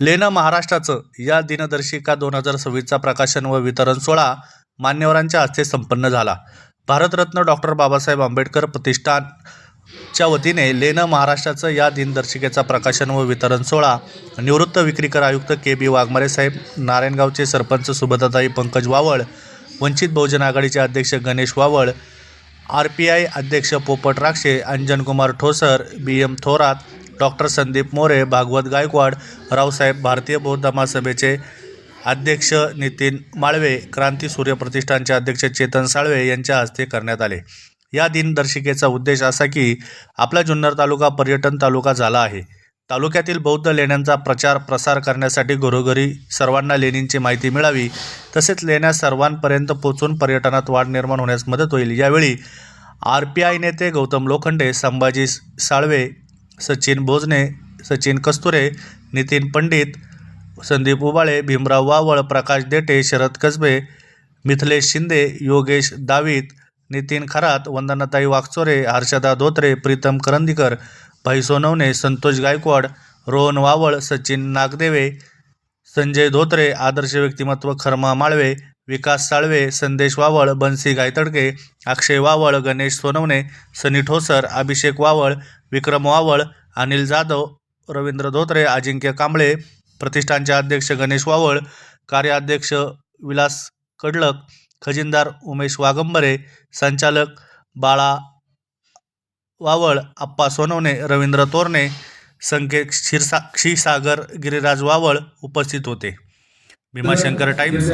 लेणं महाराष्ट्राचं या दिनदर्शिका दोन हजार सव्वीसचा प्रकाशन व वितरण सोहळा मान्यवरांच्या हस्ते संपन्न झाला. भारतरत्न डॉक्टर बाबासाहेब आंबेडकर प्रतिष्ठानच्या वतीने लेणं महाराष्ट्राचं या दिनदर्शिकेचा प्रकाशन व वितरण सोहळा निवृत्त विक्रीकर आयुक्त के बी वाघमारे साहेब नारायणगावचे सरपंच सुभद्राताई पंकज वावळ वंचित बहुजन आघाडीचे अध्यक्ष Ganesh Vaval R P I अध्यक्ष Popat Rakshe Anjankumar Thosar B M Thorat doctor Sandeep More Bhagwat Gaikwad Raosaheb भारतीय बौद्ध महासभेचे अध्यक्ष नितीन माळवे क्रांती सूर्य प्रतिष्ठानचे अध्यक्ष चेतन साळवे यांच्या हस्ते करण्यात आले. या दिनदर्शिकेचा उद्देश असा की आपला जुन्नर तालुका पर्यटन तालुका झाला आहे. तालुक्यातील बौद्ध लेण्यांचा प्रचार प्रसार करण्यासाठी घरोघरी सर्वांना लेणींची माहिती मिळावी तसेच लेण्या सर्वांपर्यंत पोचून पर्यटनात वाढ निर्माण होण्यास मदत होईल. यावेळी आर पी आय नेते गौतम लोखंडे संभाजी साळवे सचिन भोजने सचिन कस्तुरे नितीन पंडित संदीप उबाळे भीमराव वावळ प्रकाश देटे शरद कसबे मिथलेश शिंदे योगेश दावीत नितीन खरात वंदनाताई वागचोरे हर्षदा धोत्रे प्रीतम करंदीकर भाई सोनवणे संतोष गायकवाड रोहन वावळ सचिन नागदेवे संजय धोत्रे आदर्श व्यक्तिमत्व खर्मा माळवे विकास साळवे संदेश वावळ बन्सी गायतडके अक्षय वावळ गणेश सोनवणे सनी ठोसर अभिषेक वावळ विक्रम वावळ अनिल जाधव रवींद्र धोत्रे अजिंक्य कांबळे प्रतिष्ठानचे अध्यक्ष गणेश वावळ कार्याध्यक्ष विलास कडलक खजिनदार उमेश वागंबरे संचालक बाळा वावळ आप्पा सोनवणे रवींद्र तोरणे संकेत क्षीरसा क्षीरसागर गिरिराज वावळ उपस्थित होते. भीमाशंकर टाइम्स.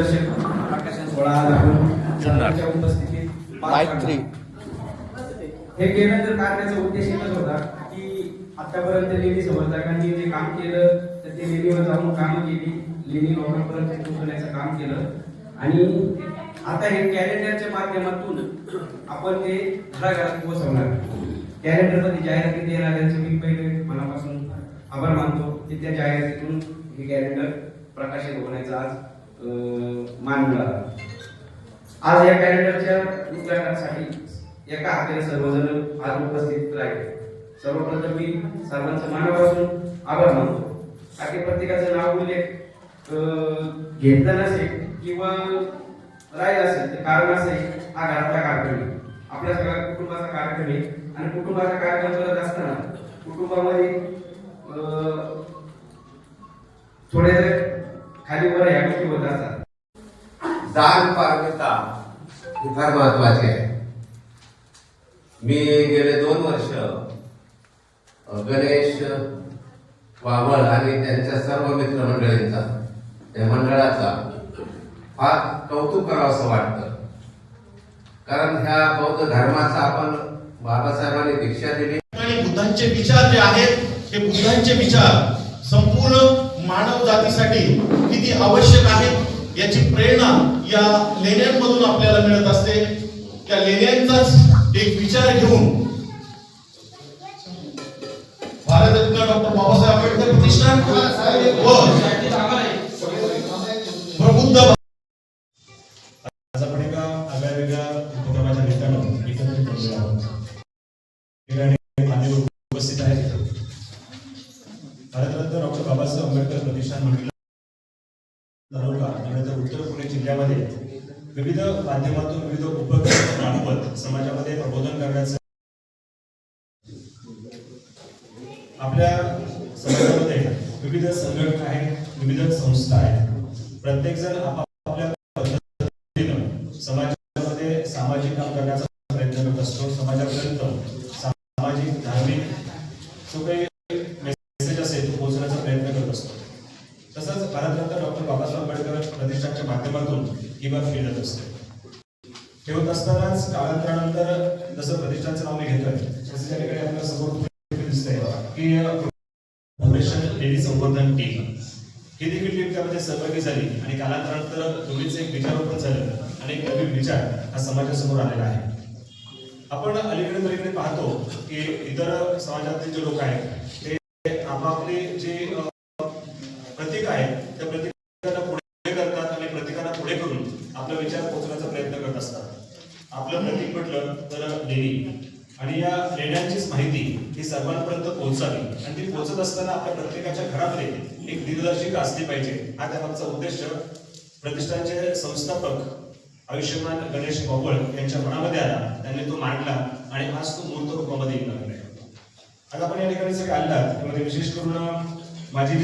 प्रकाशन उपस्थितीत थ्री. हे केलं तर करण्याचा उद्देश एकच होता की आतापर्यंत लेणी समर्थकांनी जे काम केलं तर ते लेणीवर जाऊन कामं केली. लेणी लोकांपर्यंत पोहोचवण्याचं काम केलं. आणि आता हे कॅलेंडरच्या माध्यमातून आपण ते घराघरात पोहोचवणार कॅलेंडरमध्ये मध्ये जाहिराती देणाऱ्यांचे मी पहिले मनापासून आभार मानतो की त्या जाहिरातीतून हे कॅलेंडर प्रकाशित होण्याचा आज मान मिळाला आज या कॅलेंडरच्या उद्घाटनासाठी एका हाताने सर्वजण आज उपस्थित राहिले. सर्वप्रथम मी सर्वांचं मनापासून आभार मानतो. कारण की प्रत्येकाचं नाव उल्लेख घेतलं नसेल किंवा राहिलं असेल तर कारण असेल हा घरातला कार्यक्रम आहे. आपल्या सगळ्या कुटुंबाचा कार्यक्रम आहे. आणि कुटुंबाचा कार्यक्रम करत असताना कुटुंबामध्ये थोडे खाली वर ह्या गोष्टी होत असतात. दान पारमिता ही फार महत्वाची आहे. मी गेले दोन वर्ष गणेश वावळ आणि त्यांच्या सर्व मित्रमंडळींचा त्या मंडळाचा फार कौतुक करावं असं वाटतं. कारण ह्या बौद्ध धर्माचा आपण बाबासाहेबांनी दीक्षा दिली. आणि बुद्धांचे विचार जे आहेत हे बुद्धांचे विचार संपूर्ण मानव जातीसाठी किती आवश्यक आहेत याची प्रेरणा या लेण्यांमधून आपल्याला मिळत असते. त्या लेण्यांचाच एक विचार घेऊन भारतरत्न डॉक्टर बाबासाहेब आंबेडकर प्रतिष्ठान व प्रबुद्ध आपण एका आगळ्या उपक्रमाच्या निमित्तानं एकत्रित आहोत. उपस्थित आहेत. भारतरत्न डॉक्टर बाबासाहेब आंबेडकर प्रतिष्ठान म्हटलं तालुका नव्हे उत्तर पुणे जिल्ह्यामध्ये विविध माध्यमातून विविध उपक्रम राबवत समाजामध्ये प्रबोधन करण्याचं आपल्या समाजामध्ये विविध संघटना आहेत विविध संस्था आहेत. प्रत्येक जण आपापल्या पद्धतीनं समाजामध्ये सामाजिक काम करण्याचा प्रयत्न करत असतो. समाजापर्यंत सामाजिक धार्मिक जो काही मेसेज असेल तो पोहोचण्याचा प्रयत्न करत असतो तसंच भारतरत्न डॉक्टर बाबासाहेब आंबेडकर प्रतिष्ठानच्या किंवा फिरत असते. ठेवत असतानाच कालांतरानंतर जसं प्रतिष्ठानचं नाव मी घेतोय तसं त्या ठिकाणी आपल्याला समोर दिसतंय की फाउंडेशन लेडी संवर्धन टीम हे देखील टीम त्यामध्ये सहभागी झाली आणि कालांतरानंतर दोघींचं एक विचारोपण झालं आणि एक नवीन विचार हा समाजासमोर आलेला आहे. आपण अलीकडे पलीकडे पाहतो की इतर समाजातले जे लोक आहेत ते आपापले जे अ, प्रतीक आहेत त्या प्रतीकांना पुढे करतात आणि प्रतीकांना पुढे करून आपलं प्रतीक म्हटलं तर देवी. आणि या लेण्यांचीच माहिती ही सर्वांपर्यंत पोहोचावी. आणि ती पोहोचत असताना आपल्या प्रत्येकाच्या घरामध्ये एक दिग्दर्शिका असली पाहिजे. हा त्यामागचा उद्देश. प्रतिष्ठानचे संस्थापक आयुष्यमान गणेश बावळ यांच्या मनामध्ये आला. त्यांनी तो मांडला आणि आज तो मूर्त रूपामध्ये येऊ लागलाय आज आपण या ठिकाणी सगळे आणलात त्यामध्ये विशेष करून माझी